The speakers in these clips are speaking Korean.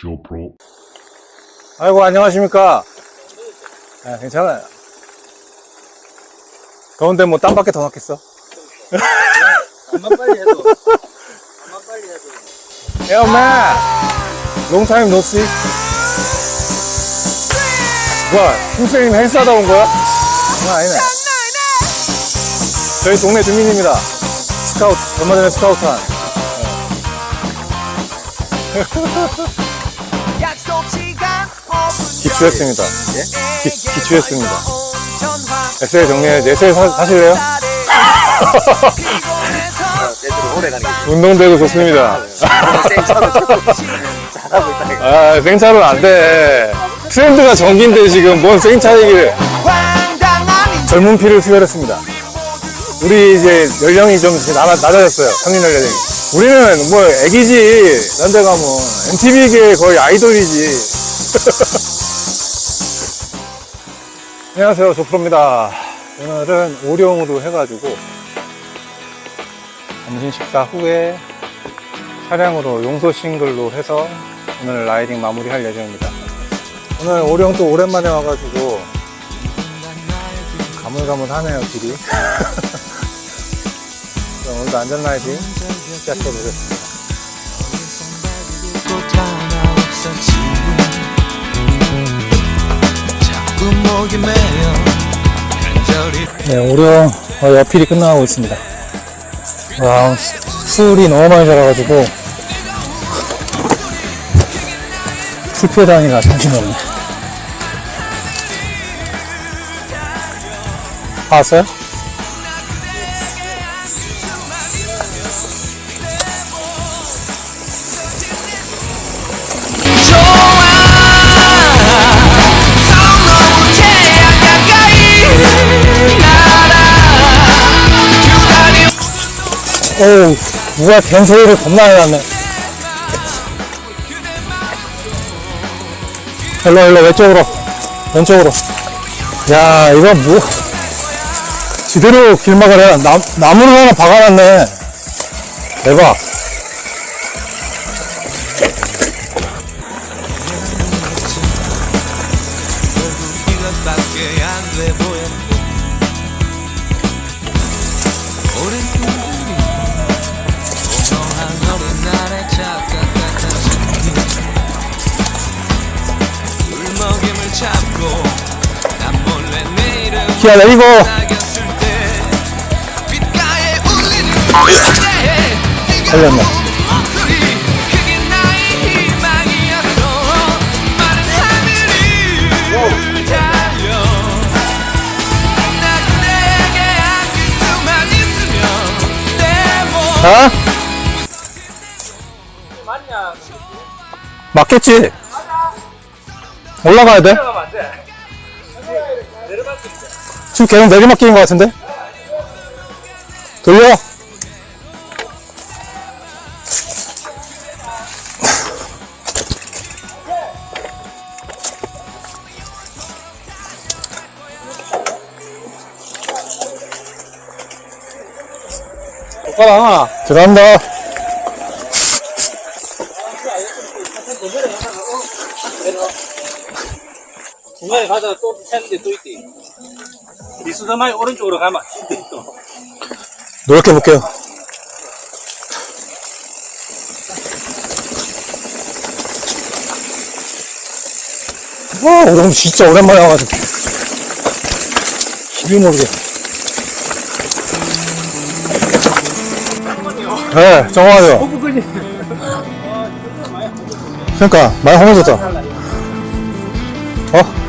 Joe Pro. 아이고, 안녕하십니까. 아, 괜찮아요. 더운데 뭐 땀밖에 더 났겠어? 한번 빨리 해도 한번 빨리 해도! Long time no see. 뭐야, 힘쌤님 헬스하다 온 거야? 장난 아니네. 저희 동네 주민입니다. 스카우트, 얼마 전에 스카우트 한. 기추했습니다. 기, 기추했습니다. 에세이 정리해, 에세이 사, 사실래요? 운동되고 좋습니다. 생차로 아, 생차로는 안 돼. 트렌드가 전기인데 지금 뭔 생차 얘기를. 젊은 피를 수혈했습니다. 우리 이제 연령이 좀 낮아, 낮아졌어요. 평균 연령이. 우리는 뭐 애기지. 딴데 가면 MTV계 거의 아이돌이지. 안녕하세요. 조프로입니다. 오늘은 오령으로 해가지고 점심 식사 후에 차량으로 용소 싱글로 해서 오늘 라이딩 마무리할 예정입니다. 오늘 오령 또 오랜만에 와가지고 가물가물하네요 길이. 오늘도 안전 라이딩 간절히 네, 오령 거의 어필이 끝나가고 있습니다. 와, 수- 술이 너무 많이 자라가지고 술 피해 다니가 정신이 없네. 봤어요? 어우, 누가 된 소리를 겁나 해놨네. 일로, 일로, 왼쪽으로. 왼쪽으로. 야, 이거 뭐, 지대로 길막을 해. 나, 나무를 하나 박아놨네. 대박. 기아 내리고. 그때 걸렸네. 목소리. 그 올라가야 돼? 지금 계속 내리막길인 것 같은데? 돌려! 오빠랑 들어간다. 중간에 가다가 또 있대 미수다마이 오른쪽으로 가면 또 노력해 볼게요. 와, 오늘 진짜 오랜만에 와가지고. 길을 모르게. 네, 정확하죠. 그러니까, 많이 허물졌죠. 어?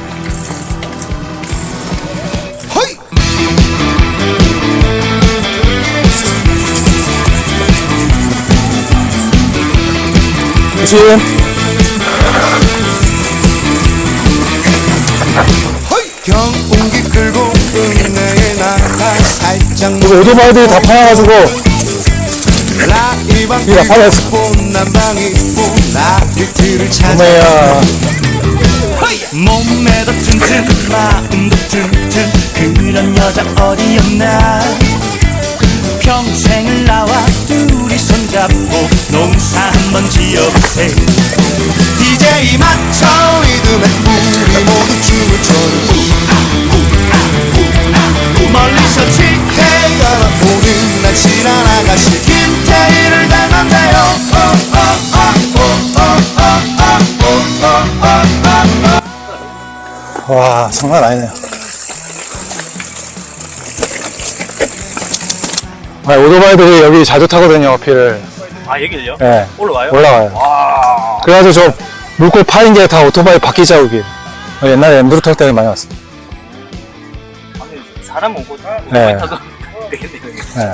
조심. 경운기 끌고 살짝 이거 오토바이들이 다. 봄난방이 나비트를 찾아 어메야. 몸매도 튼튼 마음도 튼튼 그런 여자 어디 없나 평생을 나와 둘이 손잡고 농사 한번 지어보세 DJ 맞춰 리듬에 우리 모두 춤을 춰요 멀리서 지혜가 오는 날 지나가시 김태희를 닮았네요 와, 장난 아니네요. 아, 오토바이들이 여기 자주 타거든요, 어필을. 아 여기를요? 예. 올라와요? 올라가요. 와 그래가지고 저 물고 파인 게 다 오토바이 바퀴 자국이에요. 어, 옛날에 엠브로 탈때 많이 왔어. 아니, 사람 오고 네. 타도 되겠네요 네.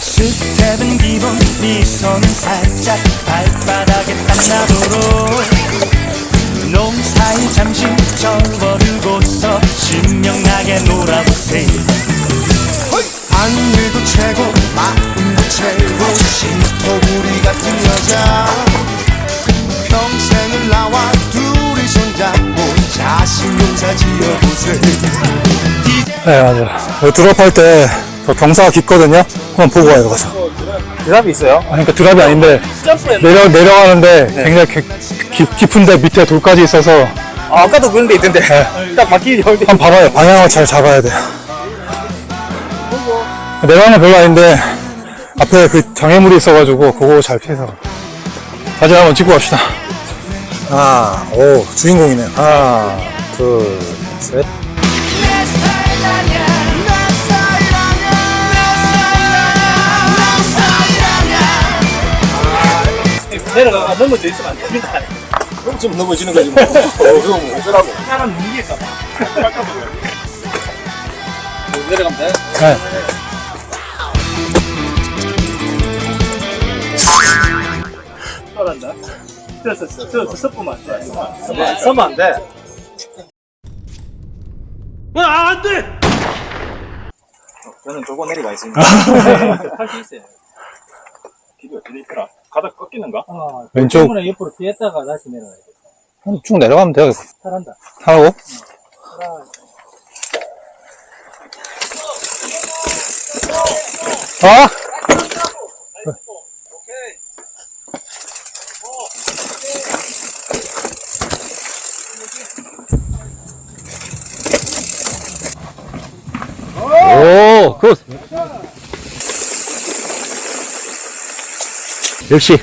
스텝은 기본 미소는 살짝 발바닥에 농 사에 잠시 접어들고서 신명나게 놀아보세요 하늘도 최고 마음도 최고 신토부리 같은 여자 평생을 나와 둘이 손잡고 자신 용사 지어보세요 네, 맞아. 요 드롭할 때, 저 경사가 깊거든요? 한번 보고 와요, 가서. 드랍이 있어요? 아니, 그러니까 드랍이 아닌데, 내려, 내려가는데, 굉장히 기- 깊- 깊은데 밑에 돌까지 있어서, 아, 아까도 그런 데 있던데 네. 딱 열대 한번 봐봐요. 방향을 잘 잡아야 돼요. 내려가는 건 별로 아닌데, 앞에 그 장애물이 있어가지고, 그거 잘 피해서. 사진 한번 찍고 갑시다. 하나, 오, 주인공이네. 하나, 둘, 셋. 내려가 넘어져 있으면 안 됩니다. 그럼 좀 넘어지는 거지 뭐. 그럼 어쩌라고. 사람 눈기일까봐. 내려가면 돼? 네. 떨어진다. 들었어 들었어 섞으면 안 돼. 서면 안 돼. 아 안 돼. 저는 저거 내리가 있습니다. 할수 있어요. 길이 어떻게 있더라? 가다 꺾이는가? 어, 왼쪽. 때문에 옆으로 피했다가 다시 내려가야 돼 쭉 내려가면 돼요. 잘한다 하고. 아! 오, 굿. 역시.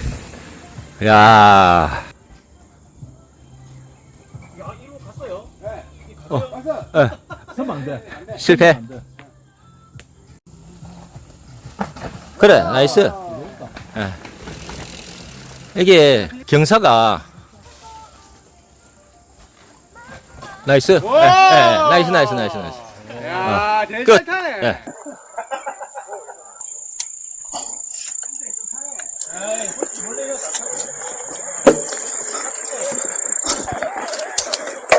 야. 어, 예. 실패. 그래, 나이스. 예. 이게 경사가 나이스. 예, 예, 나이스, 나이스, 나이스, 나이스. 어, 끝. 예.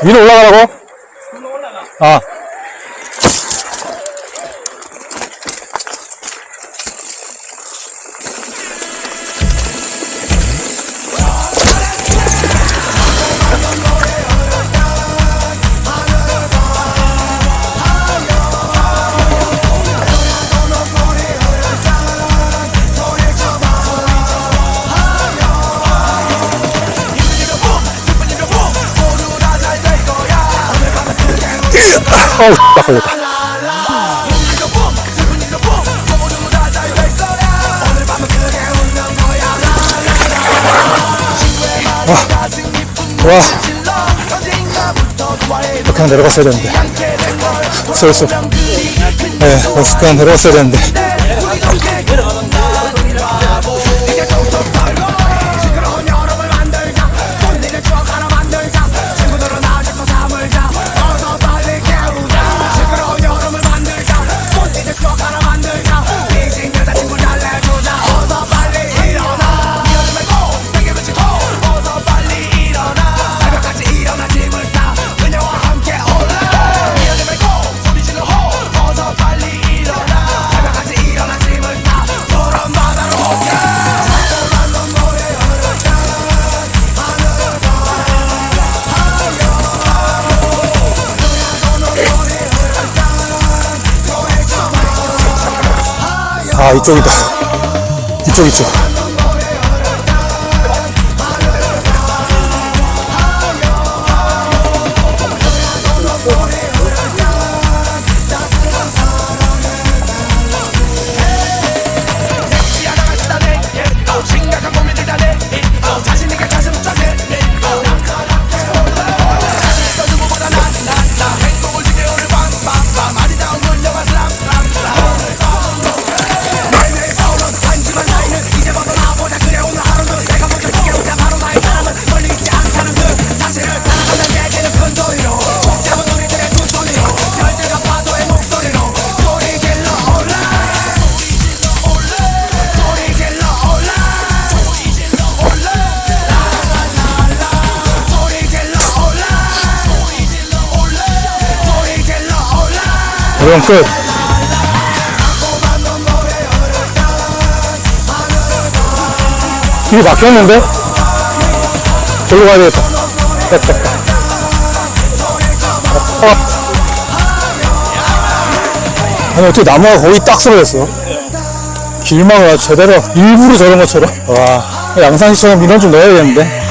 위로 올라가라고? 아. 어우, 딱 걸렸다. 와. 와. 이렇게 하면 내려갔어야 되는데. 쏘였어. 네, 어스크한 내려갔어야 되는데. 아, 이쪽이다. 이쪽, 이쪽. 이건 끝. 길이 막혔는데? 저기로 가야 되겠다. 됐다. 어. 아니, 어떻게 나무가 거의 딱 서버렸어? 길막을 제대로, 일부러 저런 것처럼. 와, 양산시처럼 민원 좀 넣어야겠는데?